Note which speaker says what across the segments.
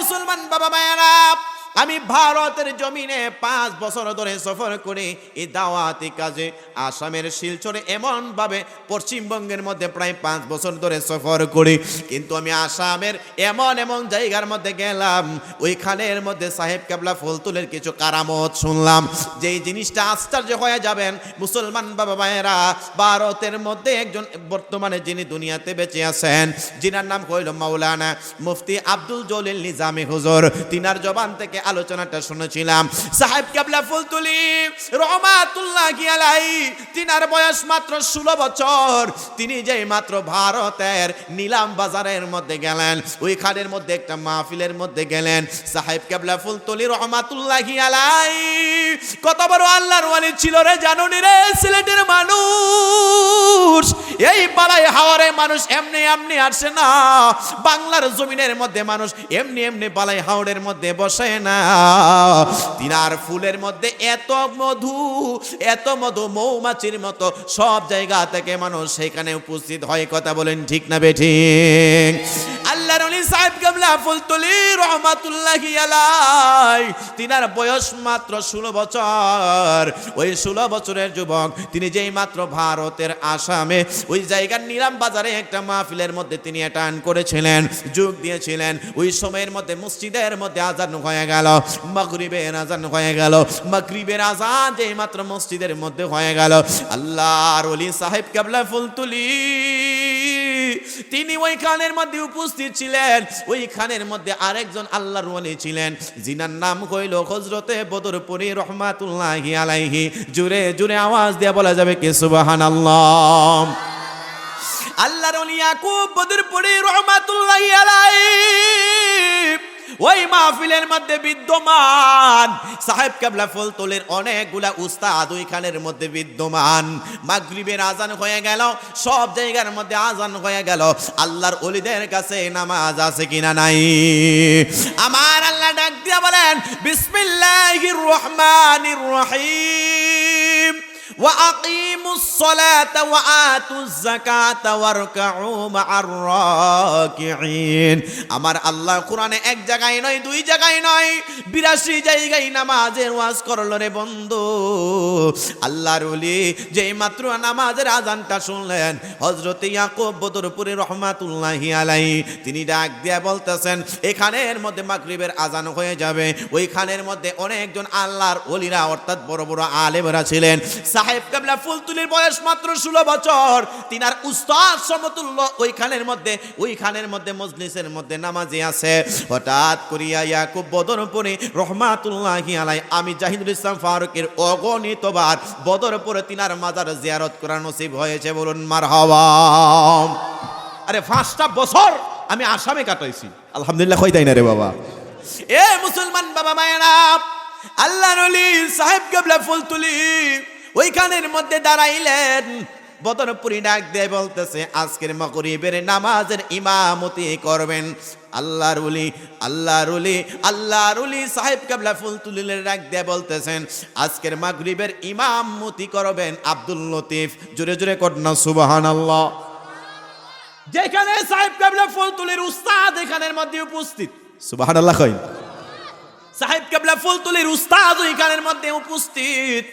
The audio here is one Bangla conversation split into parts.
Speaker 1: মুসলমান বাবা মায়েরা আমি ভারতের জমিনে পাঁচ বছর ধরে সফর করে। এই দাওয়াতি কাজে আসামের শিলচরে এমন ভাবে পশ্চিমবঙ্গের মধ্যে প্রায় পাঁচ বছর ধরে সফর করি। কিন্তু আমি আসামের এমন এমন জায়গার মধ্যে গেলাম, ওইখানের মধ্যে সাহেব কেবলা ফুলতুলের কিছু কারামত শুনলাম। যেই জিনিসটা আশ্চর্য হয়ে যাবেন, মুসলমান বাবা মায়েরা, ভারতের মধ্যে একজন বর্তমানে যিনি দুনিয়াতে বেঁচে আছেন, যিনার নাম হইল মাওলানা মুফতি আব্দুল জলিল নিজামী হুজুর। তিনার জবান থেকে আলোচনাটা শুনেছিলাম। সাহেব কেবলা ফুলতুলি, রহমাতুল্লাহ আলাই তিনার বয়স মাত্র ষোলো বছর। তিনি যে মাত্র ভারতের নিলাম বাজারের মধ্যে গেলেন ওইখানের মধ্যে একটা মাহফিলের মধ্যে গেলেন। সাহেব কেবলা ফুলতুলি, রহমাতুল্লাহ আলাই কত বড় আল্লাহর ওয়ালি ছিল রে জানুনি রে, সিলেটের মানুষ। এই পাড়ায় হাওয়ারে মানুষ এমনি এমনি আসে না। বাংলার জমিনের মধ্যে মানুষ এমনি এমনি পালাই হাওড়ের মধ্যে বসে না। তিনার ফুলের মধ্যে এত মধু এত মধু মৌমাছির মতো সব জায়গা থেকে মানুষ সেখানে উপস্থিত হয়। কথা বলেন ঠিক না বেঠিক আল্লাহর অলি সাহেব গামলা ফুলতলি রহমাতুল্লাহি আলাই তিনার বয়স মাত্র ষোলো বছর। ওই ষোলো বছরের যুবক, তিনি যেই মাত্র ভারতের আসামে, ওই জায়গার নিলাম বাজারে একটা মাহফিলের মধ্যে তিনি অ্যাটান করেছিলেন, যোগ দিয়েছিলেন। ওই সময়ের মধ্যে মসজিদের মধ্যে আজান হয়ে গেল, মাগরিবের আজান হয়ে গেল, মাগরিবের আজান যেই মাত্র মসজিদের মধ্যে হয়ে গেল। আল্লাহর অলি সাহেব কাবলা ফুলতুলি তিনি ওই খানের মধ্যে উপস্থিত ছিলেন। ওই খানের মধ্যে আরেকজন আল্লাহর ওয়ালি ছিলেন। জিনার নাম হইল হজরতে বদরপুরি রহমাতুল্লাহি আলাইহি। জুরে জুরে আওয়াজ দিয়ে বলা যাবে কে সুবাহান সুবহানাল্লাহ। আল্লাহর ওলি ইয়াকুব বদরপুরি রহমাতুল্লাহি আলাইহি। ওই মাহফিলের মধ্যে বিদ্যমান। সাহেব কাবলা ফুলতলের অনেকগুলা উস্তাদ ওইখানের মধ্যে বিদ্যমান। মাগরিবের আজান হয়ে গেল, সব জায়গার মধ্যে আজান হয়ে গেল। আল্লাহর অলিদের কাছে নামাজ আছে কিনা নাই? আমার আল্লাহ ডাক দিয়া বলেন, বিসমিল্লাহির রহমানির রহিম। وأقيموا الصلاة وآتوا الزكاة واركعوا مع الراكعين আমার আল্লাহ কোরআনে এক জায়গায় নয় দুই জায়গায় নয় বিরাশি জায়গায় নামাজের ওয়াজ করলো রে বন্ধু আল্লাহর ওলি যেই মাত্র নামাজের আজানটা শুনলেন হজরত ইয়াকুব বদরপুরে রহমাতুল্লাহি আলাই তিনি ডাক দিয়া বলতেছেন এখানের মধ্যে মাগরিবের আজান হয়ে যাবে ওইখানের মধ্যে অনেকজন আল্লাহর ওলিরা অর্থাৎ বড় বড় আলেমরা ছিলেন সাহেব কাবলা ফুলতুলির বয়স মাত্র ষোলো বছর। তিনার উস্তাদ সমতুল্য ওইখানের মধ্যে ওইখানের মধ্যে মজলিসের মধ্যে নামাজি আছে। হঠাৎ করিয়া ইয়াকুব বদরপুরে রহমাতুল্লাহি আলাই আমি জাহিদুল ইসলাম ফারুকের অগণিতবার বদরপুরে তিনার মাজার জিয়ারত করা নসিব হয়েছে বলুন মার আরে পাঁচটা বছর আমি আসামে কাটাইছি। আলহামদুলিল্লাহ কই তাই না রে বাবা? এ মুসলমান বাবা মায়েরা আল্লাহ নলি সাহেব কেবলা ফুল তুলি ওইখানের মধ্যে দাঁড়াইলেন। বদরপুরি ডাক দিয়ে বলতেছে, আজকের মকরিবের নামাজের ইমামতি করবেন। আল্লাহ রুলি আল্লাহ রুলি আল্লাহ রুলি সাহেব কাবলা ফুল তুলিলের ডাক দিয়ে বলতেছেন, আজকের মাগরিবের ইমামতি করবেন আব্দুল লতিফ। জোরে জোরে কন্যা সুবাহান আল্লাহ যেখানে সাহেব কাবলা ফুল তুলির উস্তাদ, এখানের মধ্যে উপস্থিত। সুবাহান আল্লাহ সাহেব কাবলা ফুল তুলির উস্তাদ, ওইখানের মধ্যে উপস্থিত।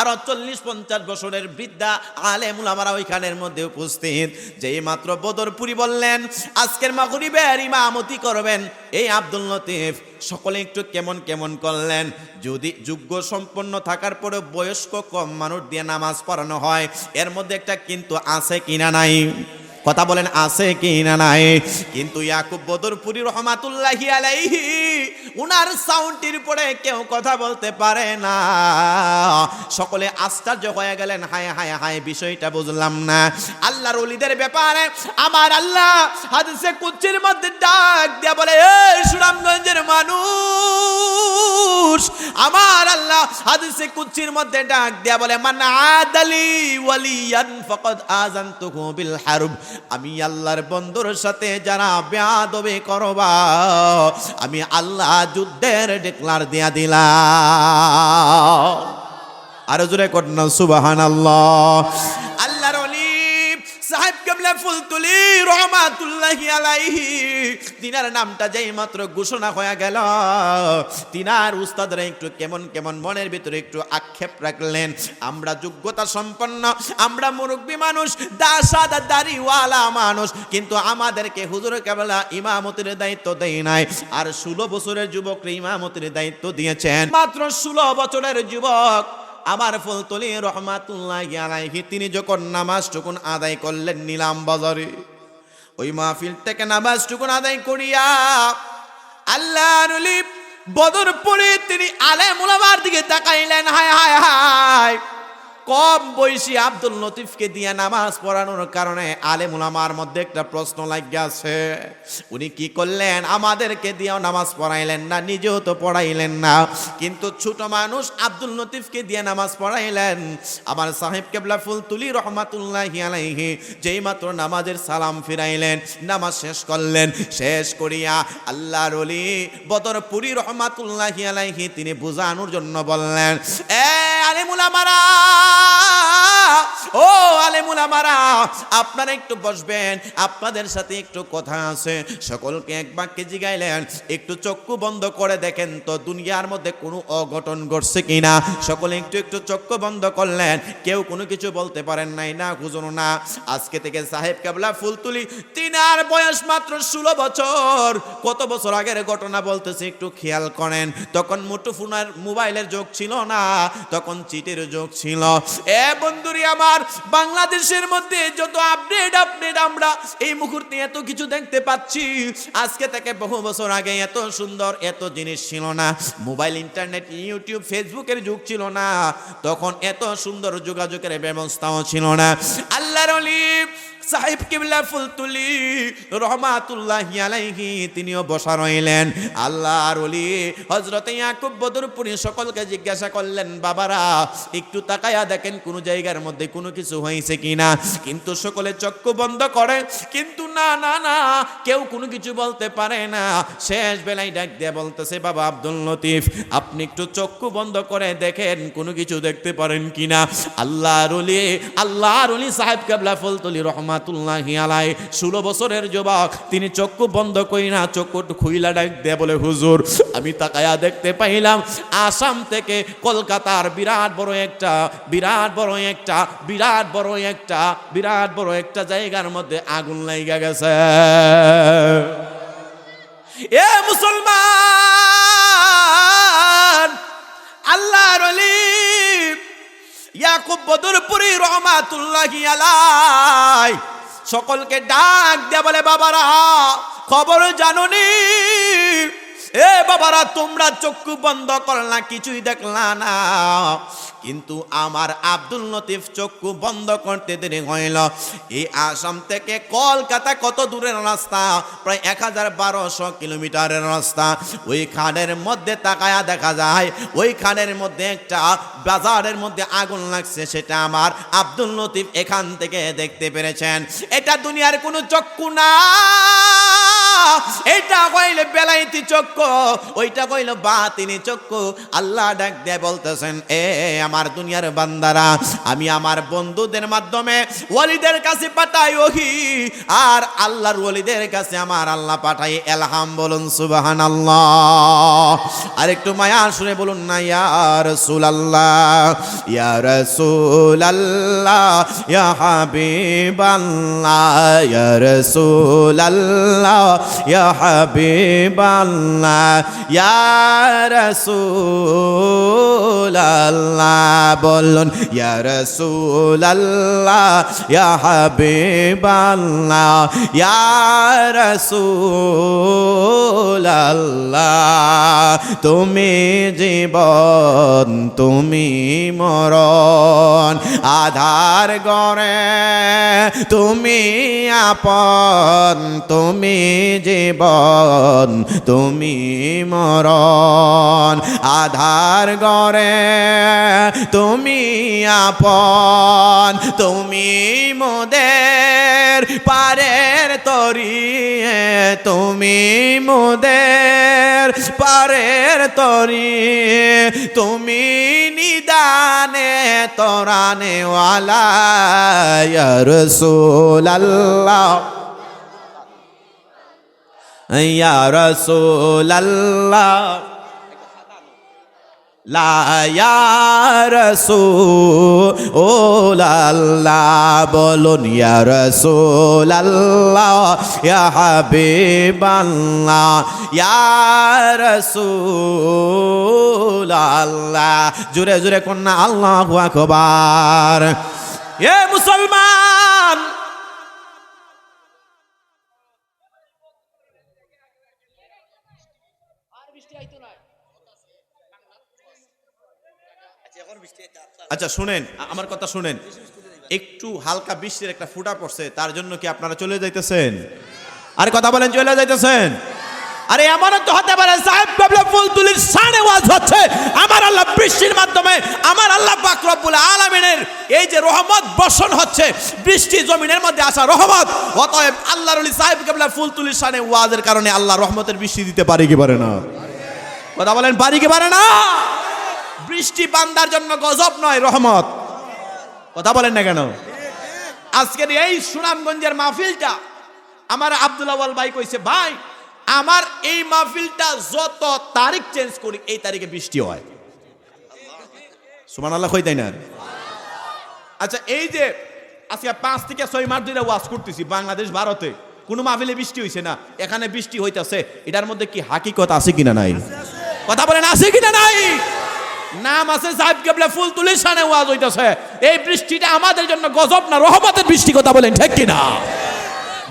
Speaker 1: আরও চল্লিশ পঞ্চাশ বছরের বৃদ্ধা আলেমুল আমারা ওইখানের মধ্যে উপস্থিত। যেই মাত্র বদরপুরি বললেন, আজকের মাগরিবের ইমামতি করবেন। এই আব্দুল লতিফ সকলে একটু কেমন কেমন করলেন। যদি যোগ্য সম্পন্ন থাকার পরে বয়স্ক কম মানুষ দিয়ে নামাজ পড়ানো হয়, এর মধ্যে একটা কিন্তু আছে কিনা নাই? কথা বলেন, আছে কি না নাই? কিন্তু ইয়াকুব বদরপুরি রহমাতুল্লাহি আলাইহি, উনার সাউন্ডটির পরে কেউ কথা বলতে পারে না। সকলে আশ্চর্য হয়ে গেলেন, হায় হায় হায়, বিষয়টা বুঝলাম না। আল্লাহর ওলিদের ব্যাপারে আমার আল্লাহ হাদিসে কুচ্ছির মধ্যে ডাক দিয়া বলে এই সুনামগঞ্জের মানুষ আমার আল্লাহ হাদিসে কুচ্ছির মধ্যে ডাক দিয়া বলে, মান আদালি ওয়ালিয়ান ফাকাদ আযানতুহু বিল হারব। আমি আল্লাহর বন্ধুর সাথে যারা বেয়াদবে করবা, আমি আল্লাহ যুদ্ধের ডেক্লার দিয়া দিলাম। আরও জোরে কন্যা সুবাহান আল্লাহ যোগ্যতা সম্পন্ন, আমরা মুরব্বী মানুষ মানুষ, কিন্তু আমাদেরকে হুজুর কেবলা ইমামতির দায়িত্ব দেয় নাই। আর ষোলো বছরের যুবকরা ইমামতির দায়িত্ব দিয়েছেন। মাত্র ষোলো বছরের যুবক আমার ফুলতলি রহমাতুল্লাহ আলাইহি, তিনি যখন নামাজ টুকুন আদায় করলেন নিলাম বাজারে, ওই মাহফিল থেকে নামাজ টুকুন আদায় করিয়া আল্লাহ বদর পরে তিনি আলে মোলাবার দিকে তাকাইলেন, হায় হায় হায়। কম বয়সী আব্দুল লতিফকে দিয়ে নামাজ পড়ানোর কারণে আলেম উলামার মধ্যে একটা প্রশ্ন লাগিয়াছে। উনি কি করলেন? আমাদেরকে দিয়েও নামাজ পড়াইলেন না, নিজেও তো পড়াইলেন না। কিন্তু ছোট মানুষ আব্দুল লতিফকে দিয়ে নামাজ পড়াইলেন। আমার সাহেব কেবলা ফুল তুলি রহমাতুল্লাহি আলাইহি যেই মাত্র নামাজের সালাম ফিরাইলেন, নামাজ শেষ করলেন। শেষ করিয়া আল্লাহর ওলি বদর পুরি রহমাতুল্লাহি আলাইহি তিনি বুঝানোর জন্য বললেন, এ আলিমুলামারা ও আলেমুলামারা আপনারা একটু বসবেন, আপনাদের সাথে একটু কথা আছে। সকলকে এক বাক্যে জিগাইলেন, একটু চক্ষু বন্ধ করে দেখেন তো দুনিয়ার মধ্যে কোনো অঘটন ঘটছে সকলে একটু একটু চক্ষু বন্ধ করলেন, কেউ কোনো কিছু বলতে পারেন নাই, না হুজুর না। আজকে থেকে সাহেব কেবলা ফুল তুলি তিনার বয়স মাত্র ষোলো বছর। কত বছর আগের ঘটনা বলতেছে, একটু খেয়াল করেন। তখন মুঠোফোনের মোবাইলের যোগ ছিল না, তখন চিটের যোগ ছিল। এ বন্ধুরি আমার, বাংলাদেশের মধ্যে যত আপডেট আপডেট আমরা এই মুহূর্তে এত কিছু দেখতে পাচ্ছি। আজকে থেকে বহু বছর আগে এত সুন্দর এত জিনিস ছিল না। মোবাইল, ইন্টারনেট, ইউটিউব, ফেসবুকের যুগ ছিল না। তখন এত সুন্দর যোগাযোগের ব্যবস্থাও ছিল না। আল্লাহর সাহেব কিবলা ফুলতুলি রহমাতুল্লাহ আলাইহি তিনিও বসা রইলেন। আল্লাহর ওলি হজরত ইয়াকুব বদরপুরি সকলকে জিজ্ঞাসা করলেন, বাবারা, একটু তাকায়া দেখেন কোন জায়গার মধ্যে কোনো কিছু হয়েছে কিনা? কিন্তু সকলে চক্ষু বন্ধ করে, কিন্তু না না না, কেউ কোনো কিছু বলতে পারে না। শেষ বেলায় ডাক দিয়ে বলতেছে, বাবা আব্দুল লতিফ, আপনি একটু চক্ষু বন্ধ করে দেখেন কোনো কিছু দেখতে পারেন কিনা? আল্লাহর ওলি আল্লাহর ওলি সাহেব কাবলা ফুলতুলি রহমাতুল্লাহ আলাই ষোলো বছরের যুবক, তিনি চক্ষু বন্ধ করি না, চক্ষু খুইলা ডাক দিয়ে বলে, হুজুর, আমি তাকায়া দেখতে পাইলাম, আসাম থেকে কলকাতার বিরাট বড় একটা, বিরাট বড় একটা, বিরাট বড় একটা, বিরাট বড় একটা জায়গার মধ্যে আগুন লাইগা গেছে। এ মুসলমান, আল্লাহর অলি ইয়াকুব বদরপুরি রহমাতুল্লাহি আলাই সকলকে ডাক দেয়া বলে বাবারা খবর জানুনি? এ বাবারা, তোমরা চক্ষু বন্ধ করলা কিছুই দেখলা না। কিন্তু আমার আব্দুল লতিফ চক্ষু বন্ধ করতে দেরি হইল। এই আসাম থেকে কলকাতা কত দূরের রাস্তা? প্রায় এক হাজার বারোশো কিলোমিটারের রাস্তা। ওই খানের মধ্যে তাকায়া দেখা যায় ওই খানের মধ্যে একটা বাজারের মধ্যে আগুন লাগছে, সেটা আমার আব্দুল লতিফ এখান থেকে দেখতে পেরেছেন। এটা দুনিয়ার কোনো চক্ষু না। এটা কইলে বেলাইতি চক্ষু। ওইটা কইল বাতিনি চক্ষু। আল্লাহ ডাক দিয়ে বলতেছেন, এ, আমার দুনিয়ার বান্দারা, আমি আমার বন্ধুদের মাধ্যমে ওয়ালিদের কাছে পাঠাই ওহি। আর আল্লাহর ওয়ালিদের কাছে আমার আল্লাহ পাঠাই, এলহাম বলুন সুবাহান আর একটু মায়া শুনে বলুন না, ইয়া রসুল আল্লাহ ইয়া রসুল আল্লাহ ইয়া হাবিব আল্লাহ ইয়া আল্লাহ ইয়া হাবিব আল্লাহ ইয়া রসুল আল্লাহ বলুন ইয়া রসুল ইয়া হাবিব আল্লাহ ইয়া রসুল আল্লাহ তুমি জীবন, তুমি মরণ, আধার গড়ে, তুমি আপন, তুমি জীবন, তুমি মরণ, আধার গড়ে তুমি আপন, তুমি মোদের পারের তরিয়ে, তুমি মোদের পারের তরি তুমি নিদানে তোরানে ওয়ালা রসুল আল্লাহ ইয়া রাসূলাল্লাহ। লা ইয়া রাসূলাল্লাহ, বলুন ইয়া রাসূলাল্লাহ, ইয়া হাবিবাল্লাহ, ইয়া রাসূলাল্লাহ। জোরে জোরে কন্যা, আল্লাহু আকবার। এ মুসলমান আচ্ছা শুনেন আমার কথা শুনেন। একটু হালকা বৃষ্টির একটা ফুটা পড়ছে, তার জন্য কি আপনারা চলে যাইতেছেন? আরে, কথা বলেন, চলে যাইতেছেন? আরে এমন তো হতে পারে, সাহেব কাবলা ফুল তুলির সানে ওয়াজ হচ্ছে। আমার আল্লাহ বৃষ্টির মাধ্যমে, আমার আল্লাহ পাক রব্বুল আলামিনের এই যে রহমত বর্ষণ হচ্ছে, বৃষ্টি জমিনের মধ্যে আসা রহমত। অতএব আল্লাহর ওলি সাহেব কাবলা ফুল তুলির সানে ওয়াজের কারণে আল্লাহ রহমতের বৃষ্টি দিতে পারে কি পারে না? কথা বলেন, পারি কি পারে না? বৃষ্টি বান্দার জন্য গজব নয়, রহমত। কথা বলেন না কেন? আজকের এই সুনামগঞ্জের মাহফিলটা, আমার আব্দুল আওয়াল ভাই কইছে, ভাই, আমার এই মাহফিলটা যত তারিখ চেঞ্জ করি, এই তারিখে বৃষ্টি হয়। সুমান আল্লাহ কই তাই না? আচ্ছা এই যে আজকে পাঁচ থেকে ছয় মাস ধরে ওয়াজ করতেছি বাংলাদেশ, ভারতে, কোনো মাহফিলে বৃষ্টি হইছে না, এখানে বৃষ্টি হইতেছে, এটার মধ্যে কি হাকিকত আছে কিনা নাই? কথা বলেন, আছে কিনা নাই? নাম আছে সাহেব কেবলে ফুল তুলে সানে ওয়াজ হইতাছে। এই বৃষ্টিটা আমাদের জন্য গজব না, রহমতের বৃষ্টি কথা বলেন, ঠিক কিনা?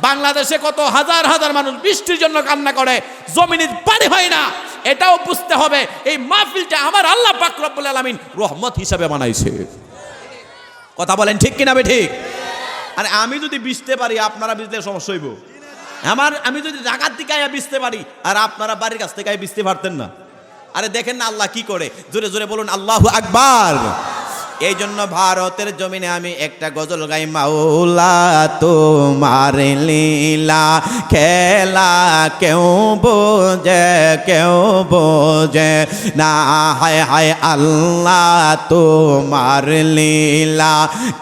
Speaker 1: বাংলাদেশে কত হাজার হাজার মানুষ বৃষ্টির জন্য কান্না করে, জমিনে পানি হয় না। এটাও বুঝতে হবে, এই মাহফিলটা আমার আল্লাহ পাক রব্বুল আলামিন রহমত হিসাবে বানাইছে কথা বলেন, ঠিক কিনা বে ঠিক? আরে আমি যদি বিছতে পারি, আপনারা বিছলে সমস্যা হইব। আমার, আমি যদি ঢাকার দিকে বিছতে পারি, আর আপনারা বাড়ির কাছ থেকে বিছতে পারতেন না। আরে দেখেন না আল্লাহ কি করে? জোরে জোরে বলুন আল্লাহ আকবার। এই জন্য ভারতের জমিনে আমি একটা গজল গাই, মাওলা তোমার লীলা খেলা কেউ বোঝে কেউ বোঝে না। হায় হায় আল্লাহ তোমার লীলা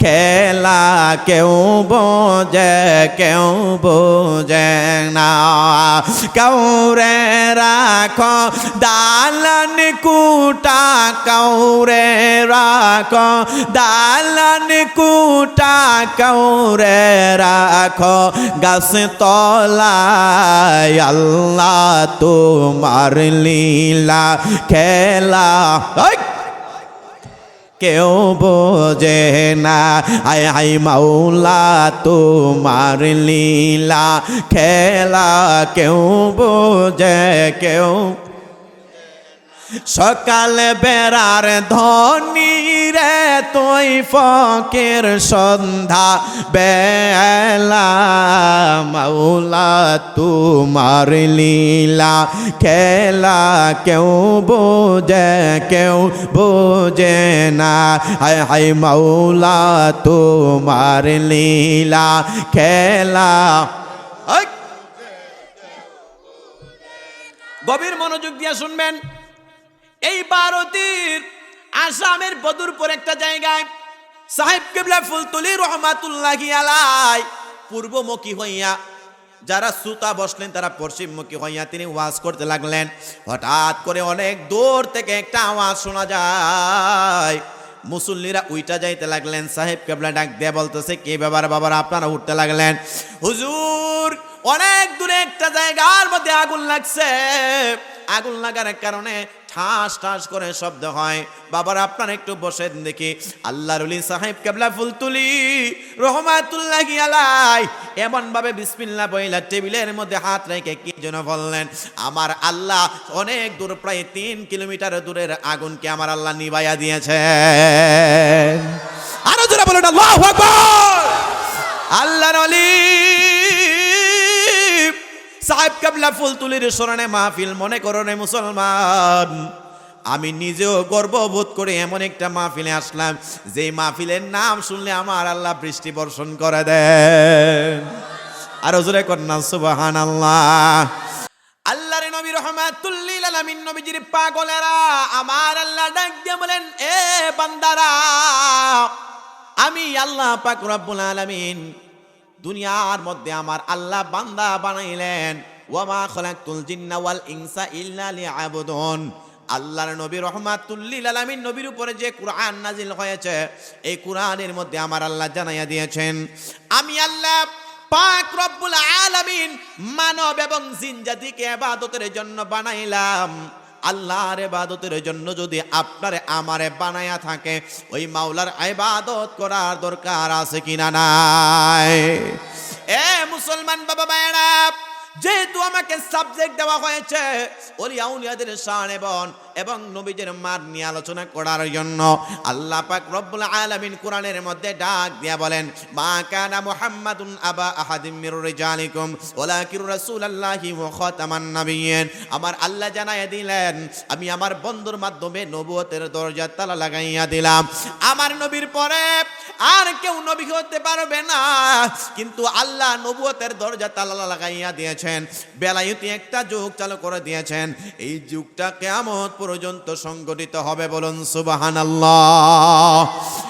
Speaker 1: খেলা কেউ বোঝে কেউ বোঝে না। কৌরে রাখ, দালন কুটা কৌরে রাখ দালন কুটা কৌরে রাখ, গাছ তলায় আল্লাহ তোমার লীলা খেলা! কেউ বোঝে না আয় হাই মাওলা তোমার লীলা খেলা কেউ বোঝে, কেউ সকাল বেড়ার ধনী রে, তুই ফকের সন্ধ্যা বেলা। মাওলা তোমার লীলা খেলা কেউ বোঝে কেউ বোঝে না। হায় হায় মাওলা তোমার লীলা খেলা। গভীর মনোযোগ দিয়ে শুনবেন। এই ভারতের আসামের বদুরপুর একটা জায়গায় সাহেব কেবলা ফুলতলি রহমাতুল্লাহি আলাই পূর্বমুখী হইয়া যারা সুতা বসলেন, তারা পশ্চিমমুখী হইয়া তিনি ওয়াজ করতে লাগলেন। হঠাৎ করে অনেক দূর থেকে একটা আওয়াজ শোনা যায়। মুসল্লিরা উইটা যাইতে লাগলেন, সাহেব কেবলা ডাক দিয়ে বলতেছে, কে ব্যাপার বাবার, আপনারা উঠতে লাগলেন? হুজুর, অনেক দূরে একটা জায়গার মধ্যে আগুন লাগছে। আগুন লাগার কারণে ঠাস ঠাস করে শব্দ হয়। বাবার, আপনার একটু বসেন দেখি। আল্লাহর উলি সাহেব কেবলা ফুল তুলি, রহমাতুল্লাহ আলাই এমন ভাবে বিসমিল্লাহ বইলা টেবিলের মধ্যে হাত রেখে কি যেন বললেন, আমার আল্লাহ অনেক দূর, প্রায় তিন কিলোমিটার দূরের আগুনকে আমার আল্লাহ নিবাইয়া দিয়েছে আরও জোরে বলেন, আল্লাহু অলি সাহেব কাবলা ফুল তুলির স্মরণে মাহফিল, মনে করো রে মুসলমান। আমি নিজেও গর্ববোধ করে এমন একটা মাহফিলে আসলাম যে মাহফিলের নাম শুনলে আমার আল্লাহ বৃষ্টি বর্ষণ করে দেন। আর জোরে কন্যা সুবাহান আল্লাহ আল্লাহর নবী রহমাতুল্লিল আলামিন নবীজির পাগলেরা আমার আল্লাহ ডাক দিয়ে বলেন, এ বান্দারা, আমি আল্লাহ পাক রব্বুল আলামিন দুনিয়ার মধ্যে আমার আল্লাহ বান্দা বানাইলেন। ওয়ামা খলাকতুল জিন্না ওয়াল ইনসা ইল্লা লিয়াবুদুন। আল্লাহর নবী রহমাতুল্লিল আলামিন নবীর উপরে যে কুরআন নাজিল হয়েছে, এই কুরআনের মধ্যে আমার আল্লাহ জানাইয়া দিয়েছেন, আমি আল্লাহ পাক রব্বুল আলামিন মানব এবং জিন জাতিকে ইবাদতের জন্য বানাইলাম। আল্লাহর এবাদতের জন্য যদি আপনার আমারে বানায়া থাকে, ওই মাওলার এবাদত করার দরকার আছে কিনা নাই? এ মুসলমান বাবা মায়েরা যেহেতু আমাকে সাবজেক্ট দেওয়া হয়েছে, ওলিয়াউলিয়াদের শান এবং এবং নবীজের মার নিয়ে আলোচনা করার জন্য আল্লাহ পাক রব্বুল আলামিন কোরআনের মধ্যে ডাক দিয়া বলেন, মা কানা মুহাম্মাদুন আবা আহাদিম মির রিজালিকুম, ওয়ালাকির রাসূলুল্লাহি ওয়া খাতামান নাবিয়্যিন। আমার আল্লাহ জানাইয়া দিলেন, আমি আমার বন্ধুর মাধ্যমে নবুয়তের দরজা তালা লাগাইয়া দিলাম। আমার নবীর পরে আর কেউ নবী হতে পারবে না। কিন্তু আল্লাহ নবুয়তের দরজা তালা লাগাইয়া দিয়েছেন। বেলায়ুতি একটা যুগ চালু করে দিয়েছেন। এই যুগটা কেমন পর্যন্ত সংগঠিত হবে বলুন সুবাহান আল্লাহ